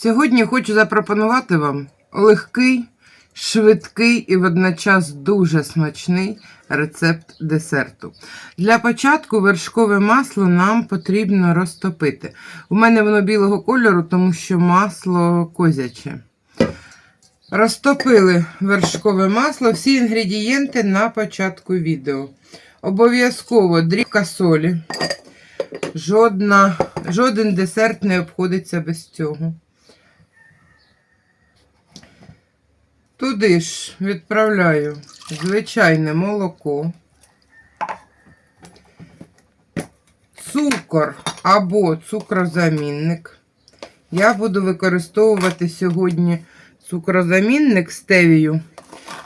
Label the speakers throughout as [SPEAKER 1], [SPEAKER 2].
[SPEAKER 1] Сьогодні хочу запропонувати вам легкий, швидкий і водночас дуже смачний рецепт десерту. Для початку вершкове масло нам потрібно розтопити. У мене воно білого кольору, тому що масло козяче. Розтопили вершкове масло, всі інгредієнти на початку відео. Обов'язково дрібка солі. Жодна, жоден десерт не обходиться без цього. Туди ж відправляю звичайне молоко, цукор або цукрозамінник. Я буду використовувати сьогодні цукрозамінник стевію,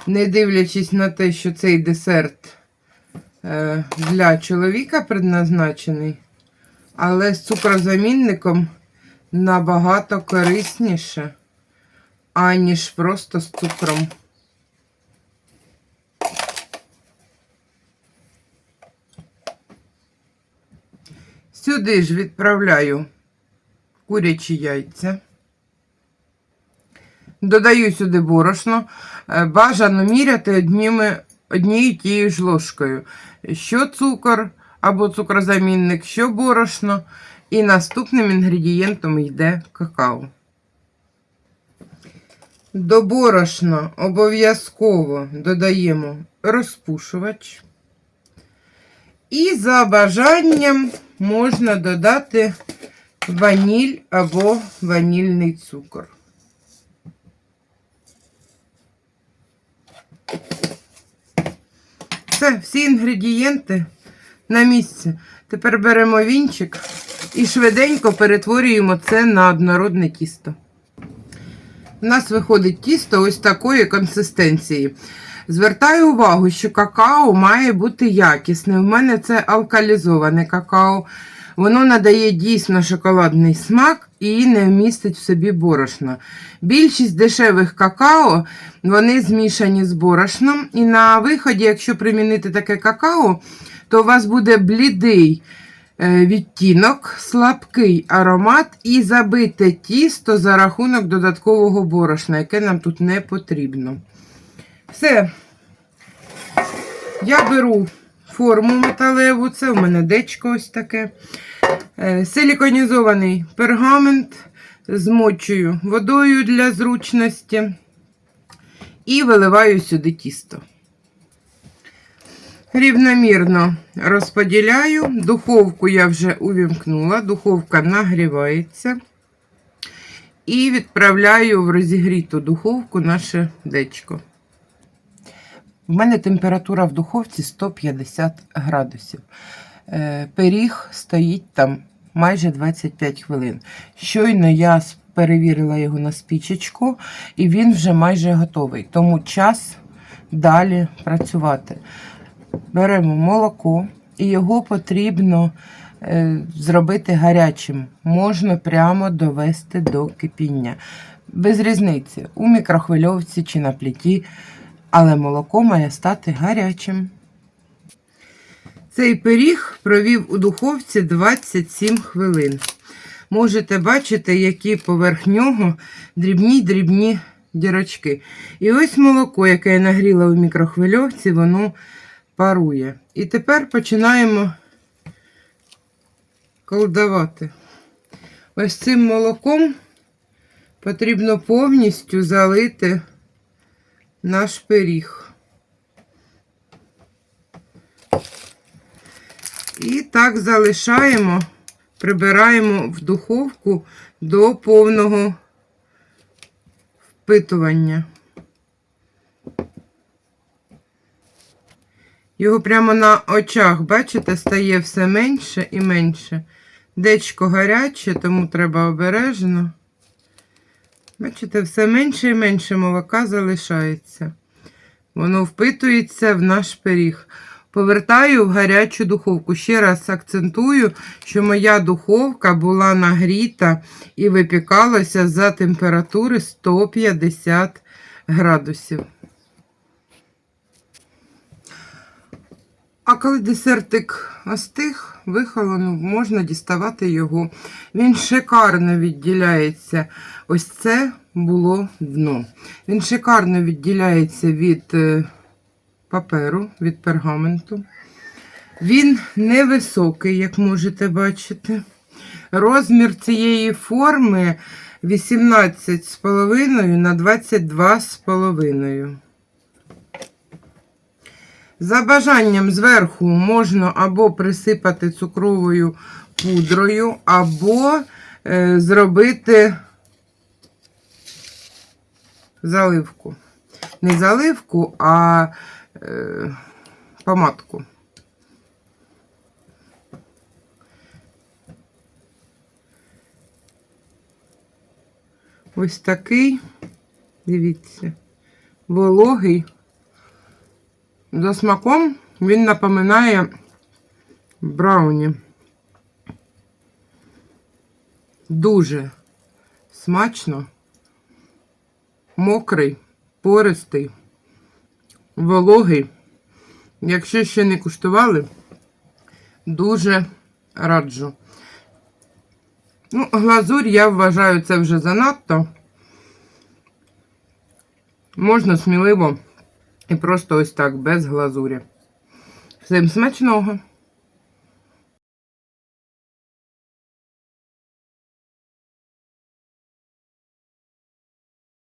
[SPEAKER 1] не дивлячись на те, що цей десерт е, для чоловіка предназначений, але з цукрозамінником набагато корисніше аніж просто з цукром. Сюди ж відправляю курячі яйця. Додаю сюди борошно. Е, Бажано міряти одніми, однією тією ж ложкою. Що цукор або цукрозамінник, що борошно. І наступним інгредієнтом йде какао. До борошна обов'язково додаємо розпушувач. І за бажанням можна додати ваніль або ванільний цукор. Все, всі інгредієнти на місці. Тепер беремо вінчик і швиденько перетворюємо це на однородне тісто. У нас виходить тісто ось такої консистенції. Звертаю увагу, що какао має бути якісне. У мене це алкалізоване какао. Воно надає дійсно шоколадний смак і не вмістить в собі борошна. Більшість дешевих какао вони змішані з борошном. І на виході, якщо примінити таке какао, то у вас буде блідий відтінок, слабкий аромат і забите тісто за рахунок додаткового борошна, яке нам тут не потрібно. Все. Я беру форму металеву, це у мене дечко ось таке. Е, Силіконізований пергамент змочую водою для зручності і виливаю сюди тісто. Рівномірно розподіляю. Духовку я вже увімкнула, духовка нагрівається. І відправляю в розігріту духовку наше дечко. У мене температура в духовці 150 градусів. Е, Пиріг стоїть там майже 25 хвилин. Щойно я перевірила його на спічечку, і він вже майже готовий. Тому час далі працювати. Беремо молоко, і його потрібно е, зробити гарячим. Можна прямо довести до кипіння. Без різниці, у мікрохвильовці чи на пліті, але молоко має стати гарячим. Цей пиріг провів у духовці 27 хвилин. Можете бачити, які поверх нього дрібні-дрібні дірочки. І ось молоко, яке я нагріла у мікрохвильовці, воно парує. І тепер починаємо колдувати. Ось цим молоком потрібно повністю залити наш пиріг. І так залишаємо, прибираємо в духовку до повного впитування. Його прямо на очах, бачите, стає все менше і менше. Дечко гаряче, тому треба обережно. Бачите, все менше і менше молока залишається. Воно впитується в наш пиріг. Повертаю в гарячу духовку. Ще раз акцентую, що моя духовка була нагріта і випікалася за температури 150 градусів. Коли десертик остиг, вихолонув, можна діставати його. Він шикарно відділяється. Ось це було дно. Він шикарно відділяється від е, паперу, від пергаменту. Він невисокий, як можете бачити. Розмір цієї форми 18,5 на 22,5. За бажанням зверху можна або присипати цукровою пудрою, або е, зробити заливку. Не заливку, а е, помадку. Ось такий, дивіться, вологий. За смаком він напоминає брауні. Дуже смачно, мокрий, пористий, вологий. Якщо ще не куштували, дуже раджу. Ну, глазурь, я вважаю, це вже занадто. Можна сміливо і просто ось так, без глазурі. Всім смачного!